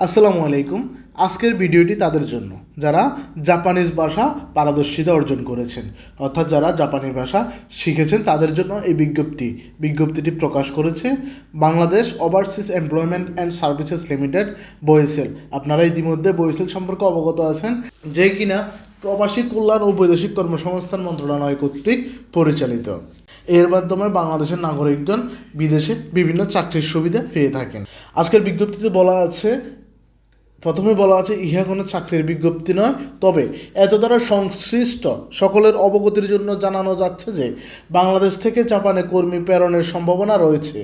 আসসালামু আলাইকুম। আজকের ভিডিওটি তাদের জন্য। যারা জাপানিজ ভাষা পারদর্শিতা অর্জন করেছেন, অর্থাৎ যারা জাপানি ভাষা শিখেছেন, তাদের জন্য এই বিজ্ঞপ্তি। বিজ্ঞপ্তিটি প্রকাশ করেছে Bangladesh overseas employment and services limited BOESL আপনারা ইতিমধ্যে বয়েসেল সম্পর্কে অবগত আছেন যে কিনা প্রবাসী কল্যাণ ও বৈদেশিক কর্মসংস্থান মন্ত্রণালয় কর্তৃক পরিচালিত। এর মাধ্যমে বাংলাদেশের নাগরিকগণ বিদেশে বিভিন্ন চাকরির সুবিধা পেয়ে থাকেন। আজকের বিজ্ঞপ্তিতে বলা আছে প্রথমে বলা আছে, ইহা কোনো চাকরির বিজ্ঞপ্তি নয়, তবে এত দ্বারা সংশ্লিষ্ট সকলের অবগতির জন্য জানানো যাচ্ছে যে বাংলাদেশ থেকে জাপানে কর্মী প্রেরণের সম্ভাবনা রয়েছে।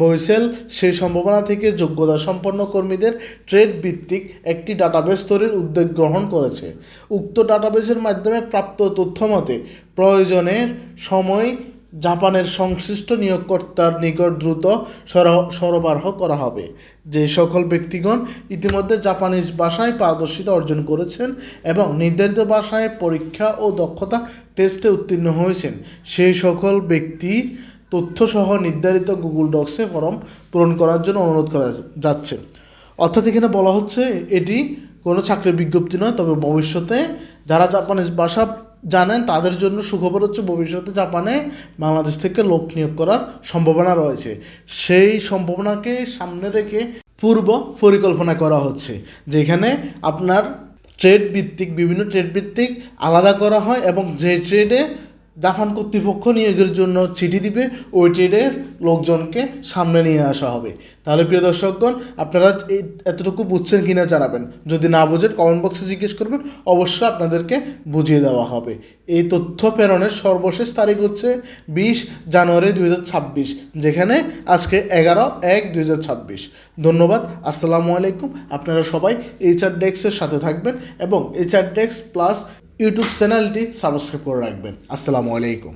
বৈসেল সেই সম্ভাবনা থেকে যোগ্যতা সম্পন্ন কর্মীদের ট্রেড ভিত্তিক একটি ডাটাবেস তৈরির উদ্যোগ গ্রহণ করেছে। উক্ত ডাটাবেসের মাধ্যমে প্রাপ্ত তথ্য মতে প্রয়োজনের সময় জাপানের সংশ্লিষ্ট নিয়োগকর্তার নিকট দ্রুত সর- সরবরাহ করা হবে। যে সকল ব্যক্তিগণ ইতিমধ্যে জাপানিজ ভাষায় পারদর্শিতা অর্জন করেছেন এবং নির্ধারিত ভাষায় পরীক্ষা ও দক্ষতা টেস্টে উত্তীর্ণ হয়েছেন, সেই সকল ব্যক্তির তথ্যসহ নির্ধারিত গুগল ডক্সে ফর্ম পূরণ করার জন্য অনুরোধ করা যাচ্ছে। অর্থাৎ এখানে বলা হচ্ছে, এটি কোনো চাকরির বিজ্ঞপ্তি নয়, তবে ভবিষ্যতে যারা জাপানিজ ভাষা জানেন, তাদের জন্য সুখবর হচ্ছে ভবিষ্যতে জাপানে বাংলাদেশ থেকে লোক নিয়োগ করার সম্ভাবনা রয়েছে। সেই সম্ভাবনাকে সামনে রেখে পূর্ব পরিকল্পনা করা হচ্ছে, যেখানে আপনার ট্রেড ভিত্তিক, বিভিন্ন ট্রেড ভিত্তিক আলাদা করা হয় এবং যে ট্রেডে জাপান কর্তৃপক্ষ নিয়োগের জন্য চিঠি দিবে, ওই ট্রেডের লোকজনকে সামনে নিয়ে আসা হবে। তাহলে প্রিয় দর্শকগণ, আপনারা এতটুকু বুঝছেন কিনা জানাবেন। যদি না বুঝেন কমেন্ট বক্সে জিজ্ঞেস করবেন, অবশ্যই আপনাদেরকে বুঝিয়ে দেওয়া হবে। এই তথ্য প্রেরণের সর্বশেষ তারিখ হচ্ছে বিশ জানুয়ারি দুই হাজার ছাব্বিশ, যেখানে আজকে এগারো এক দুই ধন্যবাদ, আসসালামু আলাইকুম। আপনারা সবাই এইচআর ডেস্কের সাথে থাকবেন এবং এইচআর ডেস্ক প্লাস ইউটিউব চ্যানেলটি সাবস্ক্রাইব করে রাখবেন। আসসালামু আলাইকুম।